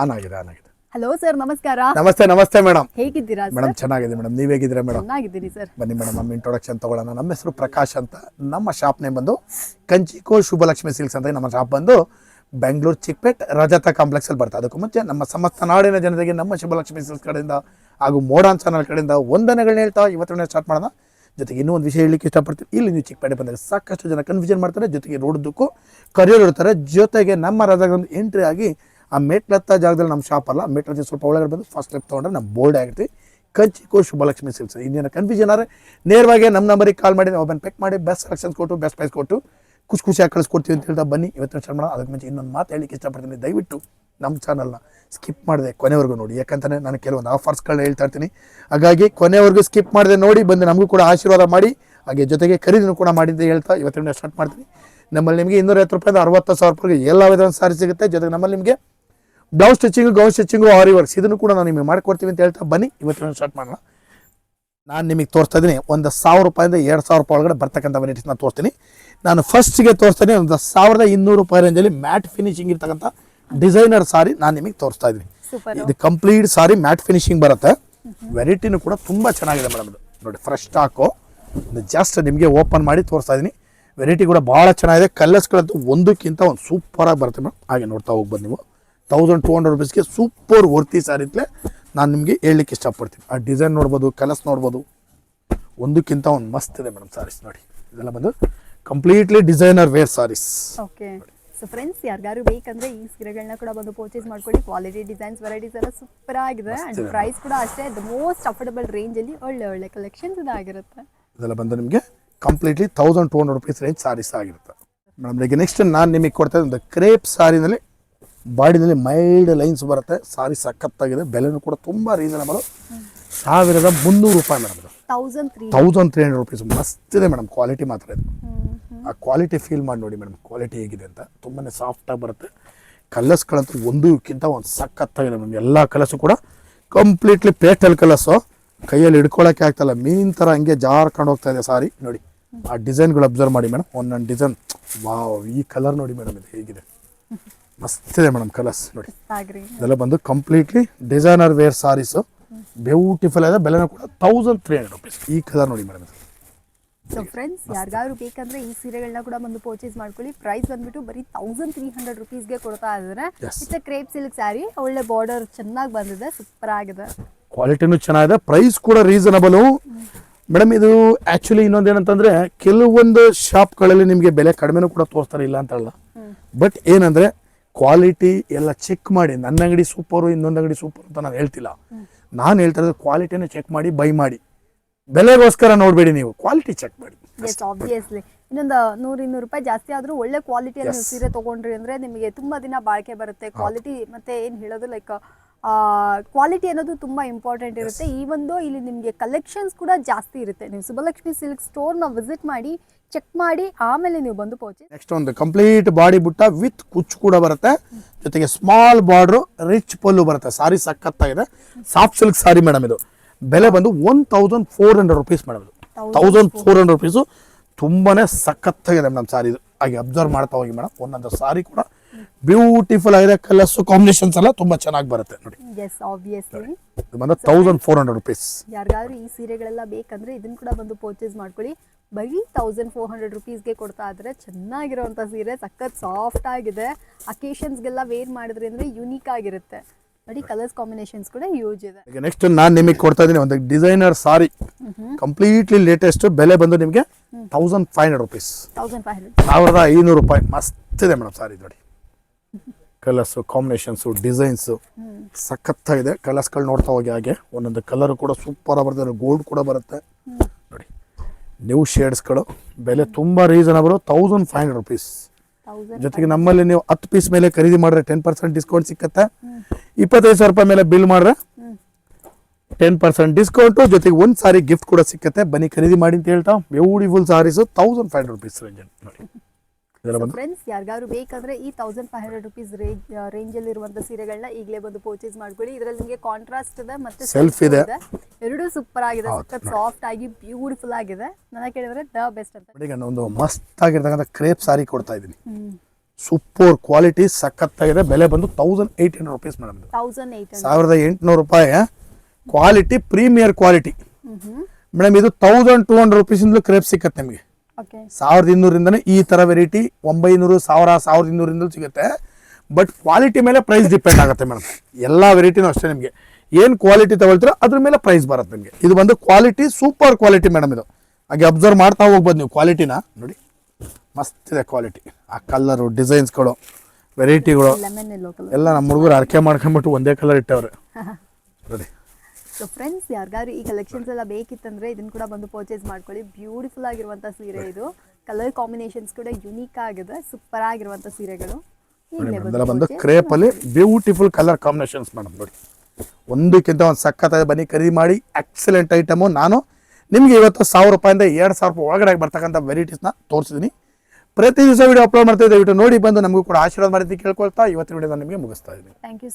On ಆಗಿದೆ on ಆಗಿದೆ. Hello sir ನಮಸ್ಕಾರ. ನಮಸ್ತೆ ನಮಸ್ತೆ ಮೇಡಮ್ ಹೇಗಿದ್ದೀರಾ ಮೇಡಮ್ ಚೆನ್ನಾಗಿದೆ ಮೇಡಮ್ ನೀವ್ ಹೇಗಿದ್ದೀರಾ ಮೇಡಮ್ ಚೆನ್ನಾಗಿದ್ದೀನಿ ಸರ್ ಬನ್ನಿ ಮೇಡಮ್ ನಮ್ಮ ಇಂಟ್ರೊಡಕ್ಷನ್ ತಗೊಳ್ಳೋಣ. ನಮ್ಮ ಹೆಸರು ಪ್ರಕಾಶ್ ಅಂತ. ನಮ್ಮ ಶಾಪ್ ನೇಮ್ ಬಂದು ಕಂಚಿಕೋ ಶುಭಲಕ್ಷ್ಮಿ ಸಿಲ್ಕ್ಸ್ ಅಂತ ನಮ್ಮ ಶಾಪ್ ಬಂದು ಬೆಂಗಳೂರು ಚಿಕ್ಪೇಟ್ ರಜತ ಕಾಂಪ್ಲೆಕ್ಸ್ ಅಲ್ಲಿ ಬರ್ತಾ ಅದಕ್ಕೂ ಮುಂಚೆ ನಮ್ಮ ಸಮಸ್ತ ನಾಡಿನ ಜನತೆಗೆ ನಮ್ಮ ಶುಭಲಕ್ಷ್ಮಿ ಸಿಲ್ಕ್ಸ್ ಕಡೆಯಿಂದ ಹಾಗೂ ಮೋಡಾನ್ ಚಾನಲ್ ಕಡೆಯಿಂದ ವಂದನೆಗಳನ್ನ ಹೇಳ್ತಾ ಇವತ್ತಿನ ಸ್ಟಾರ್ಟ್ ಮಾಡೋಣ. ಜೊತೆಗೆ ಇನ್ನೂ ಒಂದು ವಿಷಯ ಹೇಳಲಿಕ್ಕೆ ಇಷ್ಟಪಡ್ತೀವಿ ಇಲ್ಲಿ ನೀವು ಚಿಕ್ಕಪೇಟೆ ಬಂದರೆ ಸಾಕಷ್ಟು ಜನ ಕನ್ಫ್ಯೂಷನ್ ಮಾಡ್ತಾರೆ. ಜೊತೆಗೆ ರೋಡ್ದಕ್ಕೂ ಕರಿಯೋರು ಇರ್ತಾರೆ. ಜೊತೆಗೆ ನಮ್ಮ ರಾಜ ಎಂಟ್ರಿ ಆಗಿ ಆ ಮೆಟ್ಲತ್ತ ಜಾಗದಲ್ಲಿ ನಮ್ಮ ಶಾಪ್ ಅಲ್ಲ. ಮೆಟ್ಲತ್ತಿ ಸ್ವಲ್ಪ ಒಳಗಡೆ ಬಂದು ಫಸ್ಟ್ ಸ್ಟೆಪ್ ತೊಗೊಂಡ್ರೆ ನಮ್ಮ ಬೋಲ್ಡ್ ಆಗಿರ್ತೀವಿ. ಕಂಚಿಕೋ ಶುಭಲಕ್ಷ್ಮಿ ಸಿಲ್ಸ್ ಇನ್ನೇನು ಕನ್ಫ್ಯೂಷನ್ ಆದರೆ ನೇರವಾಗಿ ನಮ್ಮ ನಂಬರಿಗೆ ಕಾಲ್ ಮಾಡಿ ನಾವು ಪೆಕ್ ಮಾಡಿ ಬೆಸ್ಟ್ ಸೆಲೆಕ್ಷನ್ಸ್ ಕೊಟ್ಟು ಬೆಸ್ಟ್ ಪ್ರೈಸ್ ಕೊಟ್ಟು ಖುಷಿ ಖುಷಿಯಾಗಿ ಕಳಿಸ್ಕೊಡ್ತೀವಿ ಅಂತ ಹೇಳ್ತಾ ಬನ್ನಿ. ಇವತ್ತಿನ ಶರ್ಮ, ಅದಕ್ಕೆ ಮುಂಚೆ ಇನ್ನೊಂದು ಮಾತು ಹೇಳಿಕ್ಕೆ ಇಷ್ಟಪಡ್ತೀನಿ. ದಯವಿಟ್ಟು ನಮ್ಮ ಚಾನಲ್ನ ಸ್ಕಿಪ್ ಮಾಡಿದೆ ಕೊನೆವರೆಗೂ ನೋಡಿ. ಯಾಕಂತಾನೆ ನಾನು ಕೆಲವೊಂದು ಆಫರ್ಸ್ಗಳನ್ನ ಹೇಳ್ತಾ ಇರ್ತೀನಿ. ಹಾಗಾಗಿ ಕೊನೆವರೆಗೂ ಸ್ಕಿಪ್ ಮಾಡಿದೆ ನೋಡಿ ಬಂದು ನಮಗೂ ಕೂಡ ಆಶೀರ್ವಾದ ಮಾಡಿ. ಹಾಗೆ ಜೊತೆಗೆ ಖರೀದಿನೂ ಕೂಡ ಮಾಡಿದ್ದೆ ಹೇಳ್ತಾ ಇವತ್ತಿನ ಸ್ಟಾರ್ಟ್ ಮಾಡ್ತೀನಿ. ನಮ್ಮಲ್ಲಿ ನಿಮಗೆ ಇನ್ನೂರೈವತ್ತು ರೂಪಾಯಿಂದ ಅರವತ್ತು ಸಾವಿರ ರೂಪಾಯಿಗೆ ಎಲ್ಲ ವಿಧದ ಸಾರಿ ಸಿಗುತ್ತೆ. ಜೊತೆಗೆ ನಮ್ಮಲ್ಲಿ ನಿಮಗೆ blouse stitching gown stitching aari works ಇದನ್ನು ಕೂಡ ನಾನು ನಿಮಗೆ ಮಾಡಿಕೊಡ್ತೀವಿ ಅಂತ ಹೇಳ್ತಾ ಬನ್ನಿ. ಇವತ್ತಿನ ಸ್ಟಾರ್ಟ್ ಮಾಡೋಣ. ನಾನು ನಿಮಗೆ ತೋರಿಸ್ತಾ ಇದ್ದೀನಿ ಒಂದು ಸಾವಿರ ರೂಪಾಯಿಂದ ಎರಡು ಸಾವಿರ ರೂಪಾಯಿ ಒಳಗಡೆ ಬರ್ತಕ್ಕಂಥ ವೆರೈಟೀಸ್ನ ತೋರಿಸ್ತೀನಿ. ನಾನು ಫಸ್ಟ್ಗೆ ತೋರಿಸ್ತೀನಿ ಒಂದು ಸಾವಿರದ ಇನ್ನೂರು ರೂಪಾಯಿ ರೇಂಜಲ್ಲಿ ಮ್ಯಾಟ್ ಫಿನಿಶಿಂಗ್ ಇರ್ತಕ್ಕಂಥ ಡಿಸೈನರ್ ಸಾರಿ ನಾನು ನಿಮಗೆ ತೋರಿಸ್ತಾ ಇದ್ದೀನಿ. ಇದು ಕಂಪ್ಲೀಟ್ ಸಾರಿ ಮ್ಯಾಟ್ ಫಿನಿಶಿಂಗ್ ಬರುತ್ತೆ. ವೆರೈಟಿನೂ ಕೂಡ ತುಂಬ ಚೆನ್ನಾಗಿದೆ ಮೇಡಮ್ ಇದು. ನೋಡಿ ಫ್ರೆಶ್ ಸ್ಟಾಕು ಇದು ಜಸ್ಟ್ ನಿಮಗೆ ಓಪನ್ ಮಾಡಿ ತೋರಿಸ್ತಾ ಇದ್ದೀನಿ. ವೆರೈಟಿ ಕೂಡ ಭಾಳ ಚೆನ್ನಾಗಿದೆ. ಕಲರ್ಸ್ಗಳಂತೂ ಒಂದಕ್ಕಿಂತ ಒಂದು ಸೂಪರಾಗಿ ಬರುತ್ತೆ ಮೇಡಮ್ ಹಾಗೆ ನೋಡ್ತಾ ಹೋಗ್ಬೋದು ನೀವು. ತೌಸಂಡ್ ಟೂ ಹಂಡ್ರೆಡ್ ರುಪೀಸ್ಗೆ ಸೂಪರ್ ವರ್ತಿ ಸಾರಿ ಇತ್ತಲೇ ನಾನು ನಿಮಗೆ ಹೇಳಲಿಕ್ಕೆ ಇಷ್ಟಪಡ್ತೀನಿ. ಆ ಡಿಸೈನ್ ನೋಡ್ಬೋದು ಕಲರ್ಸ್ ನೋಡ್ಬೋದು. ಒಂದಕ್ಕಿಂತ ಒಂದು ಮಸ್ತ್ ಇದೆ ಮೇಡಮ್ ಸಾರೀಸ್ ನೋಡಿ. ಇದೆಲ್ಲ ಬಂದು completely designer wear saris okay so friends ಯಾರಿಗಾರು ಬೇಕಂದ್ರೆ ಈ ಸೀರೆಗಳನ್ನ ಕೂಡ ಬಂದು ಪರ್ಚೇಸ್ ಮಾಡ್ಕೊಳ್ಳಿ. ಕ್ವಾಲಿಟಿ ಡಿಸೈನ್ಸ್ ವೆರೈಟೀಸ್ ಎಲ್ಲ ಸೂಪರ್ ಆಗಿದೆ. ಅಂಡ್ ಪ್ರೈಸ್ ಕೂಡ ಅಷ್ಟೇ ದ ಮೋಸ್ಟ್ ಅಫೋರ್ಡಬಲ್ ರೇಂಜ್ ಅಲ್ಲಿ ಒಳ್ಳೆ ಒಳ್ಳೆ ಕಲೆಕ್ಷನ್ಸ್ ಇದಾಗಿರುತ್ತೆ ಇದೆಲ್ಲ ಬಂದು ನಿಮಗೆ completely thousand two hundred rupees range saris ಆಗಿರುತ್ತೆ. ಮೇಡಮ್ ಈಗ ನೆಕ್ಸ್ಟ್ ನಾನು ನಿಮಗೆ ಕೊಡ್ತಾ ಇದ್ದೀನಿ ಒಂದು ಕ್ರೇಪ್ ಸಾರಿನಲ್ಲಿ ಬಾಡಿನಲ್ಲಿ ಮೈಲ್ಡ್ ಲೈನ್ಸ್ ಬರುತ್ತೆ. ಸಾರಿ ಸಖತ್ತಾಗಿದೆ. ಬೆಲೆನೂ ಕೂಡ ತುಂಬ ರೀಸನಬಲ್ ಸಾವಿರದ ಮುನ್ನೂರು ರೂಪಾಯಿ ಮೇಡಮ್ ಇದು. ತೌಸಂಡ್ ತ್ರೀ ಹಂಡ್ರೆಡ್ ರುಪೀಸ್ ಮಸ್ತ್ ಇದೆ ಮೇಡಮ್. ಕ್ವಾಲಿಟಿ ಮಾತ್ರ ಇದು. ಆ ಕ್ವಾಲಿಟಿ ಫೀಲ್ ಮಾಡಿ ನೋಡಿ ಮೇಡಮ್. ಕ್ವಾಲಿಟಿ ಹೇಗಿದೆ ಅಂತ. ತುಂಬಾ ಸಾಫ್ಟಾಗಿ ಬರುತ್ತೆ. ಕಲರ್ಸ್ಗಳಂತೂ ಒಂದಕ್ಕಿಂತ ಒಂದು ಸಖತ್ತಾಗಿದೆ ಮೇಡಮ್. ಎಲ್ಲ ಕಲರ್ಸು ಕೂಡ ಕಂಪ್ಲೀಟ್ಲಿ ಪೇಸ್ಟಲ್ ಕಲರ್ಸು ಕೈಯಲ್ಲಿ ಹಿಡ್ಕೊಳಕ್ಕೆ ಆಗ್ತಲ್ಲ ಮೀನ್ ಥರ ಹಂಗೆ ಜಾರ್ಕೊಂಡು ಹೋಗ್ತಾ ಇದೆ ಸಾರಿ. ನೋಡಿ. ಆ ಡಿಸೈನ್ಗಳು ಅಬ್ಸರ್ವ್ ಮಾಡಿ ಮೇಡಮ್. ಒಂದೊಂದು ಡಿಸೈನ್ ವಾವ್ ಈ ಕಲರ್ ನೋಡಿ ಮೇಡಮ್ ಇದು ಹೇಗಿದೆ. ಮಸ್ತ್ ಇದೆ ಮೇಡಮ್ ಕಲರ್ಸ್ ನೋಡಿ. ಇದೆಲ್ಲ ಬಂದು completely designer wear saris beautiful ಇದೆ ಬೆಲೆನೂ ಕೂಡ ತೌಸಂಡ್ ತ್ರೀ ಹಂಡ್ರೆಡ್ ರುಪೀಸ್ ಈ ಕಲರ್ ನೋಡಿ ಮೇಡಮ್ ಸೊ ಫ್ರೆಂಡ್ಸ್ ಯಾರಿಗಾದ್ರು ಬೇಕಂದ್ರೆ ಈ ಸೀರೆಗಳನ್ನ ಕೂಡ ಬಂದು ಪರ್ಚೇಸ್ ಮಾಡ್ಕೊಳ್ಳಿ. ಪ್ರೈಸ್ ಬಂದ್ಬಿಟ್ಟು ಬರೀ ತೌಸಂಡ್ ತ್ರೀ ಹಂಡ್ರೆಡ್ ರುಪೀಸ್ಗೆ ಕೊಡ್ತಾ ಇದ್ದಾರೆ. ಇಟ್ಸ್ ಕ್ರೇಪ್ ಸಿಲ್ಕ್ ಸ್ಯಾರಿ ಒಳ್ಳೆ ಬಾರ್ಡರ್ ಚೆನ್ನಾಗಿ ಬಂದಿದೆ. ಸೂಪರ್ ಆಗಿದೆ. ಕ್ವಾಲಿಟಿನೂ ಚೆನ್ನಾಗಿದೆ. ಪ್ರೈಸ್ ಕೂಡ ರೀಸನಬಲು ಮೇಡಮ್ ಇದು ಆ್ಯಕ್ಚುಲಿ ಇನ್ನೊಂದು ಏನಂತಂದ್ರೆ ಕೆಲವೊಂದು ಶಾಪ್ಗಳಲ್ಲಿ ನಿಮಗೆ ಬೆಲೆ ಕಡಿಮೆನೂ ಕೂಡ ತೋರಿಸ್ತಾರೆ ಇಲ್ಲ ಅಂತಲ್ಲ. ಬಟ್ ಏನಂದ್ರೆ ಕ್ವಾಲಿಟಿ ಎಲ್ಲ ಚೆಕ್ ಮಾಡಿ ನನ್ನ ಅಂಗಡಿ ಸೂಪರು ಇನ್ನೊಂದು ಅಂಗಡಿ ಸೂಪರ್ ಅಂತ ನಾನು ಹೇಳ್ತಿಲ್ಲ. ನಾನು ಹೇಳ್ತಾ ಇರೋದು ಕ್ವಾಲಿಟಿನ ಚೆಕ್ ಮಾಡಿ ಬೈ ಮಾಡಿ. ಬೆಲೆಗೋಸ್ಕರ ನೋಡಬೇಡಿ ನೀವು ಕ್ವಾಲಿಟಿ ಚೆಕ್ ಮಾಡಿ. ಎಸ್ ಆಬ್ವಿಯಸ್ಲಿ ಇನ್ನೊಂದು ನೂರು ಇನ್ನೂರು ರೂಪಾಯಿ ಜಾಸ್ತಿ ಆದರೂ ಒಳ್ಳೆ ಕ್ವಾಲಿಟಿಯಲ್ಲಿ ಸೀರೆ ತೊಗೊಂಡ್ರಿ ಅಂದರೆ ನಿಮಗೆ ತುಂಬ ದಿನ ಬಾಳಿಕೆ ಬರುತ್ತೆ. ಕ್ವಾಲಿಟಿ ಮತ್ತೆ ಏನು ಹೇಳೋದು ಲೈಕ್ ಕ್ವಾಲಿಟಿ ಅನ್ನೋದು ತುಂಬ ಇಂಪಾರ್ಟೆಂಟ್ ಇರುತ್ತೆ. ಈ ಒಂದು ಇಲ್ಲಿ ನಿಮಗೆ ಕಲೆಕ್ಷನ್ಸ್ ಕೂಡ ಜಾಸ್ತಿ ಇರುತ್ತೆ. ನೀವು ಸುಬ್ಬಲಕ್ಷ್ಮಿ ಸಿಲ್ಕ್ ಸ್ಟೋರ್ನ ವಿಸಿಟ್ ಮಾಡಿ ಚೆಕ್ ಮಾಡಿ ಆಮೇಲೆ ನೀವು ಬಂದು ಪರ್ಚೇಸ್ ನೆಕ್ಸ್ಟ್ ಒಂದು ಕಂಪ್ಲೀಟ್ ಬಾಡಿ ಬುಟ್ಟ ವಿತ್ ಕುಚ್ಚು ಕೂಡ ಬರುತ್ತೆ. ಜೊತೆಗೆ ಸ್ಮಾಲ್ ಬಾರ್ಡ್ರು ರಿಚ್ ಪಲ್ಲು ಬರುತ್ತೆ. ಸಾರಿ ಸಖತ್ತಾಗಿದೆ. ಸಾಫ್ಟ್ ಸಿಲ್ಕ್ ಸಾರಿ ಮೇಡಮ್ ಇದು. ಬೆಲೆ ಬಂದು one thousand four hundred rupees madam ಇದು. ತೌಸಂಡ್ ಫೋರ್ ಹಂಡ್ರೆಡ್ ರುಪೀಸು ತುಂಬಾನೇ ಸಖತ್ತಾಗಿದೆ ಮೇಡಮ್ ಸಾರಿ ಇದು. ಹಾಗೆ ಅಬ್ಸರ್ವ್ ಮಾಡ್ತಾ ಹೋಗಿ ಮೇಡಮ್ ಒಂದೊಂದು ಸಾರಿ ಕೂಡ ಬ್ಯೂಟಿಫುಲ್ ಆಗಿದೆ ಕಲರ್ಸ್ ಕಾಂಬಿನೇಷನ್ಸ್ ಎಲ್ಲ ತುಂಬಾ ಚೆನ್ನಾಗಿ ಬರುತ್ತೆ ನೋಡಿ. ಎಸ್ ಆಬ್ವಿಯಸ್ಲಿ ಬಂದು ತೌಸಂಡ್ ಫೋರ್ ಹಂಡ್ರೆಡ್ ರುಪೀಸ್ ಯಾರಿಗಾದ್ರೂ ಈ ಸೀರೆಗಳೆಲ್ಲ ಬೇಕಂದ್ರೆ ಇದನ್ನ ಕೂಡ ಬಂದು ಪರ್ಚೇಸ್ ಮಾಡ್ಕೊಳ್ಳಿ. ಬರೀ ತೌಸಂಡ್ ಫೋರ್ ಹಂಡ್ರೆಡ್ ರುಪೀಸ್ಗೆ ಕೊಡ್ತಾ ಇದ್ರೆ ಚೆನ್ನಾಗಿರೋವಂಥ ಸೀರೆ ಸಖತ್ ಸಾಫ್ಟ್ ಆಗಿದೆ. ಅಕೇಶನ್ಸ್ಗೆಲ್ಲ ವೇರ್ ಮಾಡಿದ್ರೆ ಅಂದ್ರೆ ಯುನೀಕ್ ಆಗಿರುತ್ತೆ. ನೋಡಿ ಕಲರ್ಸ್ ಕಾಂಬಿನೇಷನ್ಸ್ ಕೂಡ ಯೂಸ್ ಇದೆ. ಈಗ ನೆಕ್ಸ್ಟ್ ನಾನು ನಿಮಗೆ ಕೊಡ್ತಾ ಇದ್ದೀನಿ ಒಂದು ಡಿಸೈನರ್ ಸಾರಿ ಕಂಪ್ಲೀಟ್ಲಿ ಲೇಟೆಸ್ಟ್ ಬೆಲೆ ಬಂದು ನಿಮಗೆ thousand five hundred rupees thousand five hundred ಸಾವಿರದ ಐನೂರು ರೂಪಾಯಿ. ಮಸ್ತ್ ಇದೆ ಮೇಡಮ್ ಸಾರಿ ನೋಡಿ. ಕಲರ್ಸು ಕಾಂಬಿನೇಷನ್ಸು ಡಿಸೈನ್ಸು ಸಖತ್ತಾಗಿದೆ. ಕಲರ್ಸ್ಗಳು ನೋಡ್ತಾ ಹೋಗಿ ಹಾಗೆ. ಒಂದೊಂದು ಕಲರ್ ಕೂಡ ಸೂಪರ್ ಬರುತ್ತೆ ಗೋಲ್ಡ್ ಕೂಡ ಬರುತ್ತೆ. ನೋಡಿ ನ್ಯೂ ಶೇಡ್ಸ್ಗಳು ಬೆಲೆ ತುಂಬ reasonable thousand five hundred rupees ಜೊತೆಗೆ ನಮ್ಮಲ್ಲಿ ನೀವು ಹತ್ತು ಪೀಸ್ ಮೇಲೆ ಖರೀದಿ ಮಾಡಿದ್ರೆ ಟೆನ್ ಪರ್ಸೆಂಟ್ ಡಿಸ್ಕೌಂಟ್ ಸಿಕ್ಕತ್ತೆ. ಇಪ್ಪತ್ತೈದು ಸಾವಿರ ರೂಪಾಯಿ ಮೇಲೆ ಬಿಲ್ ಮಾಡಿದ್ರೆ ಟೆನ್ ಪರ್ಸೆಂಟ್ ಡಿಸ್ಕೌಂಟು ಜೊತೆಗೆ ಒಂದು ಸಾರಿ ಗಿಫ್ಟ್ ಕೂಡ ಸಿಕ್ಕತ್ತೆ. ಬನ್ನಿ ಖರೀದಿ ಮಾಡಿ ಅಂತ ಹೇಳ್ತಾ. Beautiful saris thousand five hundred rupees range ನೋಡಿ. ಫ್ರೆಂಡ್ಸ್ ಯಾರಿಗಾದ್ರು ಬೇಕಂದ್ರೆ ಈ thousand five hundred rupees range ಅಲ್ಲಿ ಇರುವಂತ ಸೀರೆಗಳನ್ನ ಈಗಲೇ ಬಂದು ಪರ್ಚೇಸ್ ಮಾಡ್ಕೊಳ್ಳಿ. ಇದರಲ್ಲಿ ನಿಮಗೆ ಕಾಂಟ್ರಾಸ್ಟ್ ಇದೆ ಮತ್ತೆ ಸೆಲ್ಫ್ ಇದೆ. ಎರಡೂ ಸೂಪರ್ ಆಗಿದೆ. ಸಾಫ್ಟ್ ಆಗಿ ಬ್ಯೂಟಿಫುಲ್ ಆಗಿದೆ. ನನಗೆ ಕೇಳಿದ್ರೆ ದ ಬೆಸ್ಟ್ ಅಂತ. ಈಗ ಒಂದು ಮಸ್ತ್ ಆಗಿರ್ತಕ್ಕಂಥ ಕ್ರೇಪ್ ಸಾರಿ ಕೊಡ್ತಾ ಇದ್ದೀನಿ. ಸೂಪರ್ ಕ್ವಾಲಿಟಿ ಸಖತ್ತಾಗಿದೆ ಬೆಲೆ ಬಂದು thousand eight hundred rupees madam thousand ಸಾವಿರದ ಎಂಟುನೂರು ರೂಪಾಯಿ ಕ್ವಾಲಿಟಿ ಪ್ರೀಮಿಯರ್ ಕ್ವಾಲಿಟಿ ಮೇಡಮ್ ಇದು ತೌಸಂಡ್ ಟೂ ಹಂಡ್ರೆಡ್ ರುಪೀಸಿಂದಲೂ ಕ್ರೇಪ್ ಸಿಕ್ಕತ್ತೆ ನಿಮಗೆ. ಸಾವಿರದ ಇನ್ನೂರಿಂದನೂ ಈ ಥರ ವೆರೈಟಿ ಒಂಬೈನೂರು ಸಾವಿರ ಸಾವಿರದ ಇನ್ನೂರಿಂದಲೂ ಸಿಗುತ್ತೆ. ಬಟ್ ಕ್ವಾಲಿಟಿ ಮೇಲೆ ಪ್ರೈಸ್ ಡಿಪೆಂಡ್ ಆಗುತ್ತೆ ಮೇಡಮ್ ಎಲ್ಲ ವೆರೈಟಿನೂ ಅಷ್ಟೇ ನಿಮಗೆ. ಏನು ಕ್ವಾಲಿಟಿ ತಗೊಳ್ತೀರೋ ಅದ್ರ ಮೇಲೆ ಪ್ರೈಸ್ ಬರುತ್ತೆ ನಿಮಗೆ. ಇದು ಬಂದು ಕ್ವಾಲಿಟಿ ಸೂಪರ್ ಕ್ವಾಲಿಟಿ ಮೇಡಮ್ ಇದು. ಹಾಗೆ ಅಬ್ಸರ್ವ್ ಮಾಡ್ತಾ ಹೋಗ್ಬೋದು ನೀವು ಕ್ವಾಲಿಟಿನ ನೋಡಿ. ಮಸ್ತ್ ಇದೆ ಕ್ವಾಲಿಟಿ ಆ ಕಲರು ಡಿಸೈನ್ಸ್ಗಳು ವೆರೈಟಿಗಳು ಎಲ್ಲೋ ನಮ್ಮ ಹುಡುಗರು ಅರ್ಕೆ ಮಾಡ್ಕೊಂಡ್ಬಿಟ್ಟು ಒಂದೇ ಕಲರ್ ಇಟ್ಟವ್ರೆ. ನೋಡಿ. ಸೊ ಫ್ರೆಂಡ್ಸ್ ಯಾರಿಗಾದ್ರು ಈ ಕಲೆಕ್ಷನ್ಸ್ ಎಲ್ಲ ಬೇಕಿತ್ತಂದ್ರೆ ಇದನ್ನ ಕೂಡ ಬಂದು ಪರ್ಚೇಸ್ ಮಾಡ್ಕೊಳ್ಳಿ. ಬ್ಯೂಟಿಫುಲ್ ಆಗಿರುವಂಥ ಸೀರೆ ಇದು. ಕಲರ್ ಕಾಂಬಿನೇಷನ್ಸ್ ಕೂಡ ಯುನೀಕ್ ಆಗಿದೆ. ಸೂಪರ್ ಆಗಿರುವಂಥ ಸೀರೆಗಳು. ಇದೆಲ್ಲ ಬಂದು ಕ್ರೇಪಲ್ಲಿ ಬ್ಯೂಟಿಫುಲ್ ಕಲರ್ ಕಾಂಬಿನೇಷನ್ಸ್ ಮೇಡಮ್ ನೋಡಿ. ಒಂದಕ್ಕಿಂತ ಒಂದು ಸಖತ್ತಾಗಿ ಬನ್ನಿ ಖರೀದಿ ಮಾಡಿ. ಎಕ್ಸಲೆಂಟ್ ಐಟಮು ನಾನು ನಿಮಗೆ ಇವತ್ತು ಸಾವಿರ ರೂಪಾಯಿಂದ ಎರಡು ಸಾವಿರ ರೂಪಾಯಿ ಒಳಗಡೆ ಬರ್ತಕ್ಕಂಥ ವೆರೈಟೀಸ್ನ ತೋರಿಸಿದ್ದೀನಿ ಪ್ರತಿ ದಿವಸ ವಿಡಿಯೋ ಅಪ್ಲೋಡ್ ಮಾಡ್ತಾ ದಯವಿಟ್ಟು ನೋಡಿ ಬಂದು ನಮಗೂ ಕೂಡ ಆಶೀರ್ವಾದ ಮಾಡಿದ್ದು ಕೇಳ್ಕೊಳ್ತಾ ಇವತ್ತಿನ ವಿಡಿಯೋ ನಿಮಗೆ ಮುಗಿಸ್ತಾ ಇದ್ದೀನಿ. Thank you